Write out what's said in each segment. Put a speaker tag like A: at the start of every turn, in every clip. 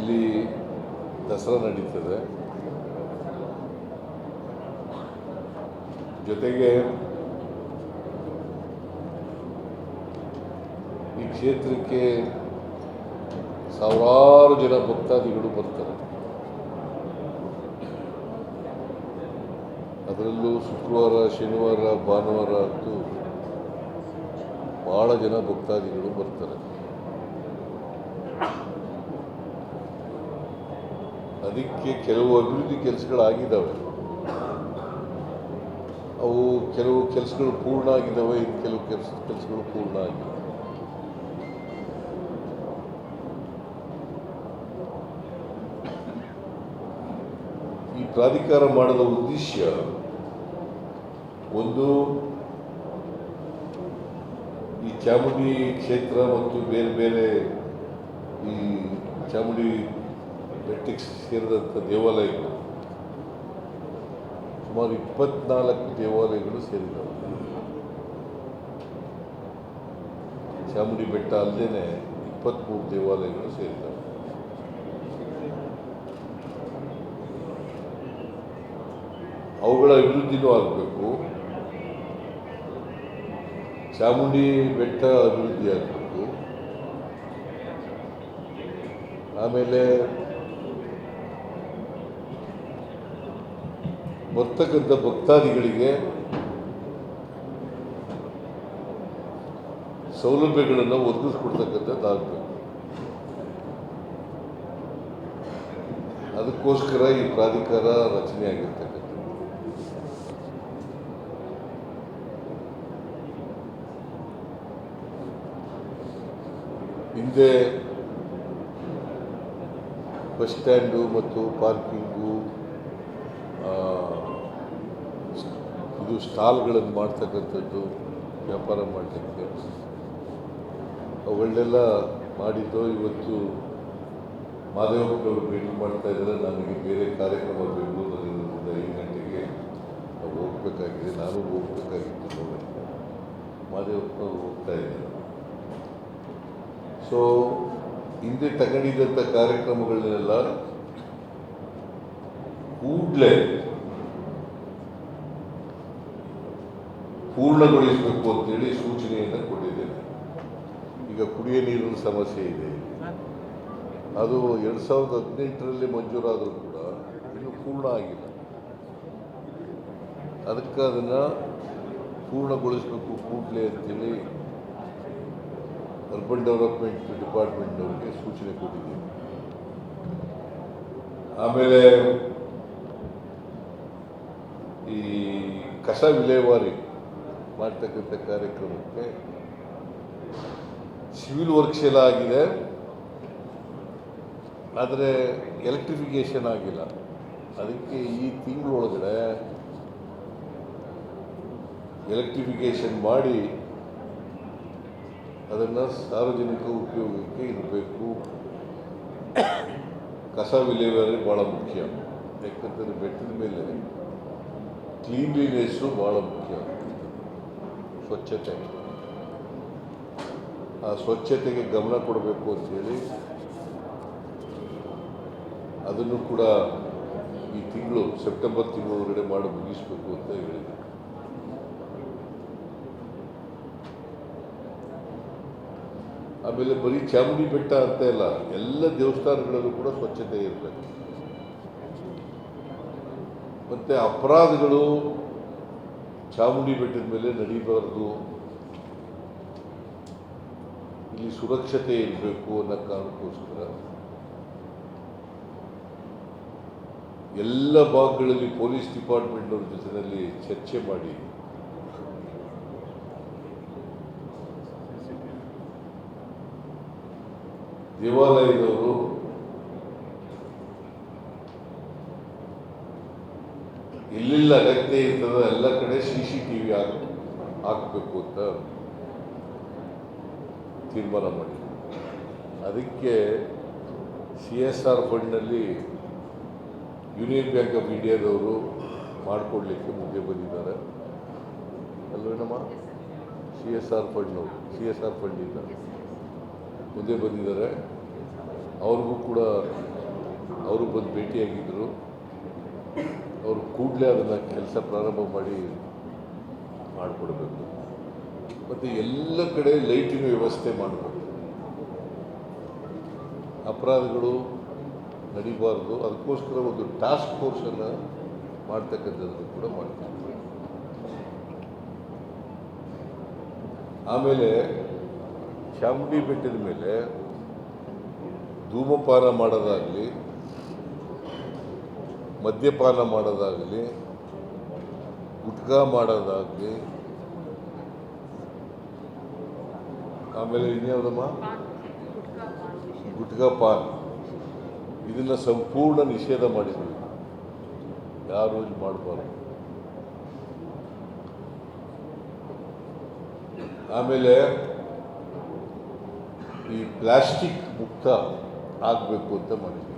A: ಇಲ್ಲಿ ದಸರಾ ನಡೀತದೆ. ಜೊತೆಗೆ ಈ ಕ್ಷೇತ್ರಕ್ಕೆ ಸಾವಿರಾರು ಜನ ಭಕ್ತಾದಿಗಳು ಬರ್ತಾರೆ. ಅದರಲ್ಲೂ ಶುಕ್ರವಾರ, ಶನಿವಾರ, ಭಾನುವಾರ ಅಂತೂ ಭಾಳ ಜನ ಭಕ್ತಾದಿಗಳು ಬರ್ತಾರೆ. ಅದಕ್ಕೆ ಕೆಲವು ಅಭಿವೃದ್ಧಿ ಕೆಲಸಗಳಾಗಿದ್ದಾವೆ. ಅವು ಕೆಲವು ಕೆಲಸಗಳು ಪೂರ್ಣ ಆಗಿದ್ದಾವೆ ಇನ್ನು ಕೆಲವು ಕೆಲಸ, ಕೆಲಸಗಳು ಪೂರ್ಣ ಆಗಿದೆ ಈ ಪ್ರಾಧಿಕಾರ ಮಾಡದ ಉದ್ದೇಶ ಒಂದು, ಈ ಚಾಮುಂಡಿ ಕ್ಷೇತ್ರ ಮತ್ತು ಬೇರೆ ಬೇರೆ ಈ ಚಾಮುಂಡಿ ಬೆಟ್ಟಕ್ಕೆ ಸೇರಿದಂಥ ದೇವಾಲಯಗಳು. ಸುಮಾರು ಇಪ್ಪತ್ನಾಲ್ಕು ದೇವಾಲಯಗಳು ಸೇರಿದವು. ಚಾಮುಂಡಿ ಬೆಟ್ಟ ಅಲ್ಲದೇ ಇಪ್ಪತ್ತ್ಮೂರು ದೇವಾಲಯಗಳು ಸೇರಿದವು. ಅವುಗಳ ಅಭಿವೃದ್ಧಿನೂ ಆಗಬೇಕು. ಚಾಮುಂಡಿ ಬೆಟ್ಟ ಅಭಿವೃದ್ಧಿ ಆಗಬೇಕು ಆಮೇಲೆ ಬರ್ತಕ್ಕಂಥ ಭಕ್ತಾದಿಗಳಿಗೆ ಸೌಲಭ್ಯಗಳನ್ನು ಒದಗಿಸ್ಕೊಡ್ತಕ್ಕಂಥದ್ದಾಗಬೇಕು. ಅದಕ್ಕೋಸ್ಕರ ಈ ಪ್ರಾಧಿಕಾರ ರಚನೆ ಆಗಿರ್ತಕ್ಕಂಥ ಹಿಂದೆ ಬಸ್ ಸ್ಟ್ಯಾಂಡು ಮತ್ತು ಪಾರ್ಕಿಂಗು ಇದು ಸ್ಟಾಲ್ಗಳನ್ನು ಮಾಡ್ತಕ್ಕಂಥದ್ದು ವ್ಯಾಪಾರ ಮಾಡಲಿಕ್ಕೆ. ಅವುಗಳನ್ನೆಲ್ಲ ಮಾಡಿದ್ದು ಇವತ್ತು ಮಾದೇವಪ್ಪನವರು ಭೇಟಿ ಮಾಡ್ತಾ ಇದ್ದಾರೆ. ನನಗೆ ಬೇರೆ ಕಾರ್ಯಕ್ರಮ ಬೆಂಗಳೂರಿನಲ್ಲಿರೋದ್ರಿಂದ ಐದು ಗಂಟೆಗೆ ನಾವು ಹೋಗ್ಬೇಕಾಗಿದೆ. ನಾನು ಹೋಗ್ಬೇಕಾಗಿತ್ತು ನೋಡೋಕ್ಕೆ ಮಾದೇವಪ್ಪನವರು ಹೋಗ್ತಾ ಇದ್ದಾರೆ. ಸೊ ಹಿಂದೆ ತಗೊಂಡಿದ್ದಂಥ ಕಾರ್ಯಕ್ರಮಗಳನ್ನೆಲ್ಲ ಕೂಡಲೇ ಪೂರ್ಣಗೊಳಿಸಬೇಕು ಅಂತೇಳಿ ಸೂಚನೆಯನ್ನು ಕೊಟ್ಟಿದ್ದೇನೆ. ಈಗ ಕುಡಿಯ ನೀರಿನ ಸಮಸ್ಯೆ ಇದೆ. ಅದು ಎರಡು ಸಾವಿರದ ಹದಿನೆಂಟರಲ್ಲಿ ಮಂಜೂರಾದರೂ ಕೂಡ ಇನ್ನೂ ಪೂರ್ಣ ಆಗಿಲ್ಲ. ಅದಕ್ಕೆ ಅದನ್ನು ಪೂರ್ಣಗೊಳಿಸಬೇಕು ಕೂಡಲೇ ಅಂತೇಳಿ ಅರ್ಬನ್ ಡೆವಲಪ್ಮೆಂಟ್ ಡಿಪಾರ್ಟ್ಮೆಂಟ್ನವರಿಗೆ ಸೂಚನೆ ಕೊಟ್ಟಿದ್ದೀನಿ. ಆಮೇಲೆ ಈ ಕಸ ವಿಲೇವಾರಿ ಮಾಡ್ತಕ್ಕಂಥ ಕಾರ್ಯಕ್ರಮಕ್ಕೆ ಸಿವಿಲ್ ವರ್ಕ್ಸ್ ಎಲ್ಲ ಆಗಿದೆ. ಆದರೆ ಎಲೆಕ್ಟ್ರಿಫಿಕೇಷನ್ ಆಗಿಲ್ಲ. ಅದಕ್ಕೆ ಈ ತಿಂಗಳೊಳಗಡೆ ಎಲೆಕ್ಟ್ರಿಫಿಕೇಷನ್ ಮಾಡಿ ಅದನ್ನು ಸಾರ್ವಜನಿಕ ಉಪಯೋಗಕ್ಕೆ ಇರಬೇಕು ಕಸ ವಿಲೇವಾರಿ ಭಾಳ ಮುಖ್ಯ. ಯಾಕಂತಂದರೆ ಬೆಟ್ಟದ ಮೇಲೆ ಕ್ಲೀನ್ಲಿನೆಸ್ಸು ಭಾಳ ಮುಖ್ಯ. ಸ್ವಚ್ಛತೆ. ಆ ಸ್ವಚ್ಛತೆಗೆ ಗಮನ ಕೊಡಬೇಕು ಅಂತೇಳಿ ಅದನ್ನು ಕೂಡ ಈ ತಿಂಗಳು ಸೆಪ್ಟೆಂಬರ್ ತಿಂಗಳೊಳಗಡೆ ಮಾಡಿ ಮುಗಿಸ್ಬೇಕು ಅಂತ ಹೇಳಿದೆ ಆಮೇಲೆ ಬರೀ ಚಾಮುಂಡಿ ಬೆಟ್ಟ ಅಂತ ಇಲ್ಲ, ಎಲ್ಲ ದೇವಸ್ಥಾನಗಳಲ್ಲೂ ಕೂಡ ಸ್ವಚ್ಛತೆ ಇರಬೇಕು. ಮತ್ತು ಅಪರಾಧಗಳು ಚಾಮುಂಡಿ ಬೆಟ್ಟದ ಮೇಲೆ ನಡೀಬಾರ್ದು. ಇಲ್ಲಿ ಸುರಕ್ಷತೆ ಇರಬೇಕು ಅನ್ನೋ ಕಾರಣಕ್ಕೋಸ್ಕರ ಎಲ್ಲ ಭಾಗಗಳಲ್ಲಿ ಪೊಲೀಸ್ ಡಿಪಾರ್ಟ್ಮೆಂಟ್ನವ್ರ ಜೊತೆಯಲ್ಲಿ ಚರ್ಚೆ ಮಾಡಿ. ದೇವಾಲಯದವರು ಎಲ್ಲೆಲ್ಲ ಅಗತ್ಯ ಇರ್ತದೋ, ಎಲ್ಲ ಕಡೆ ಸಿ ಸಿ ಟಿ ವಿ ಹಾಕ್, ಹಾಕಬೇಕು ಅಂತ ತೀರ್ಮಾನ ಮಾಡಿ ಅದಕ್ಕೆ ಸಿ ಎಸ್ ಆರ್ ಫಂಡ್ನಲ್ಲಿ ಯೂನಿಯನ್ ಬ್ಯಾಂಕ್ ಆಫ್ ಇಂಡಿಯಾದವರು ಮಾಡಿಕೊಡ್ಲಿಕ್ಕೆ ಮುಂದೆ ಬಂದಿದ್ದಾರೆ. ಅಲ್ವೇನಮ್ಮ ಸಿ ಎಸ್ ಆರ್ ಫಂಡ್ನವರು ಸಿ ಎಸ್ ಆರ್ ಫಂಡಿಂದ ಮುಂದೆ ಬಂದಿದ್ದಾರೆ. ಅವ್ರಿಗೂ ಕೂಡ, ಅವರು ಬಂದು ಭೇಟಿಯಾಗಿದ್ದರು ಅವರು ಕೂಡಲೇ ಅದನ್ನು ಕೆಲಸ ಪ್ರಾರಂಭ ಮಾಡಿ ಮಾಡಿಕೊಡ್ಬೇಕು. ಮತ್ತು ಎಲ್ಲ ಕಡೆ ಲೈಟಿನ ವ್ಯವಸ್ಥೆ ಮಾಡಬೇಕು ಅಪರಾಧಗಳು ನಡಿಬಾರ್ದು. ಅದಕ್ಕೋಸ್ಕರ ಒಂದು ಟಾಸ್ಕ್ ಫೋರ್ಸನ್ನು ಮಾಡ್ತಕ್ಕಂಥದ್ದು ಕೂಡ ಮಾಡ್ತೀವಿ. ಆಮೇಲೆ ಚಾಮುಂಡಿ ಬೆಟ್ಟದ ಮೇಲೆ ಧೂಮಪಾನ ಮಾಡೋದಾಗಲಿ ಮದ್ಯಪಾನ ಮಾಡೋದಾಗಲಿ, ಗುಟ್ಕಾ ಮಾಡೋದಾಗಲಿ, ಆಮೇಲೆ ಇನ್ಯಾವುದಮ್ಮ? ಗುಟ್ಕಾ ಪಾನ್. ಇದನ್ನು ಸಂಪೂರ್ಣ ನಿಷೇಧ ಮಾಡಿದ್ವಿ ಯಾರು ಇದು ಮಾಡಬಾರ್ದು? ಆಮೇಲೆ ಈ ಪ್ಲಾಸ್ಟಿಕ್ ಮುಕ್ತ ಆಗಬೇಕು ಅಂತ ಮಾಡಿದ್ವಿ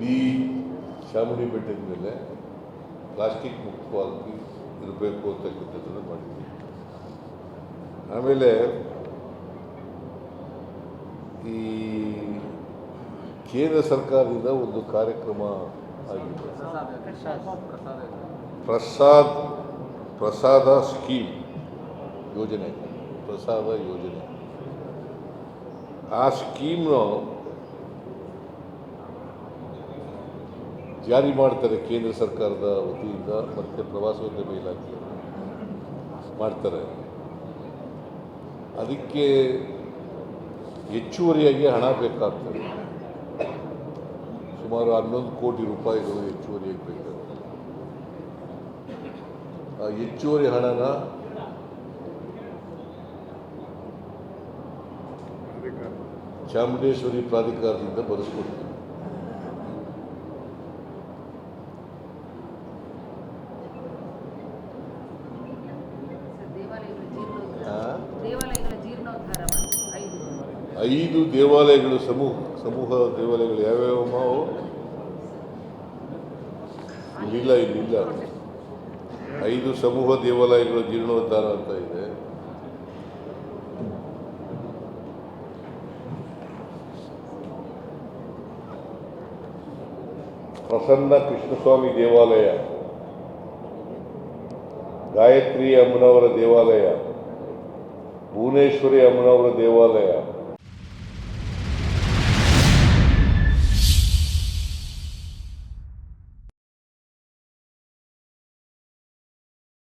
A: ಇಡೀ ಚಾಮುಂಡಿ ಬೆಟ್ಟದ ಮೇಲೆ ಪ್ಲಾಸ್ಟಿಕ್ ಮುಕ್ತವಾಗಿ ಇರಬೇಕು ಅಂತಕ್ಕಂಥದ್ದನ್ನು ಮಾಡಿದ್ವಿ. ಆಮೇಲೆ ಈ ಕೇಂದ್ರ ಸರ್ಕಾರದಿಂದ ಒಂದು ಕಾರ್ಯಕ್ರಮ ಆಗಿದೆ. ಪ್ರಸಾದ್ ಪ್ರಸಾದ ಸ್ಕೀಮ್ ಯೋಜನೆ, ಪ್ರಸಾದ ಯೋಜನೆ. ಆ ಸ್ಕೀಮ್ನ ಜಾರಿ ಮಾಡ್ತಾರೆ ಕೇಂದ್ರ ಸರ್ಕಾರದ ವತಿಯಿಂದ, ಮತ್ತು ಪ್ರವಾಸೋದ್ಯಮ ಇಲಾಖೆ ಮಾಡ್ತಾರೆ. ಅದಕ್ಕೆ ಹೆಚ್ಚುವರಿಯಾಗಿ ಹಣ ಬೇಕಾಗ್ತದೆ. ಸುಮಾರು ಹನ್ನೊಂದು ಕೋಟಿ ರೂಪಾಯಿಗಳು ಹೆಚ್ಚುವರಿಯಾಗಿ ಬೇಕಾಗ್ತದೆ. ಆ ಹೆಚ್ಚುವರಿ ಹಣನ ಚಾಮುಂಡೇಶ್ವರಿ ಪ್ರಾಧಿಕಾರದಿಂದ ಬರೆಸ್ಕೊಡ್ತೀವಿ
B: ದೇವಾಲಯಗಳ ಜೀರ್ಣೋದ್ಧಾರ
A: ಆ?
B: ದೇವಾಲಯಗಳ ಜೀರ್ಣೋದ್ಧಾರ ಮಾಡಿ ಐದು
A: ಐದು ದೇವಾಲಯಗಳು ಸಮೂಹ ಸಮೂಹ ದೇವಾಲಯಗಳು ಯಾವ್ಯಾವಮ್ಮ ಅವು ಇಲ್ಲಿಲ್ಲ ಇಲ್ಲಿಲ್ಲ ಐದು ಸಮೂಹ ದೇವಾಲಯಗಳು ಜೀರ್ಣೋದ್ಧಾರ ಅಂತ ಇದೆ. ಪ್ರಸನ್ನ ಕೃಷ್ಣಸ್ವಾಮಿ ದೇವಾಲಯ. ಗಾಯತ್ರಿ ಅಮ್ಮನವರ ದೇವಾಲಯ. ಭುವನೇಶ್ವರಿ ಅಮ್ಮನವರ ದೇವಾಲಯ.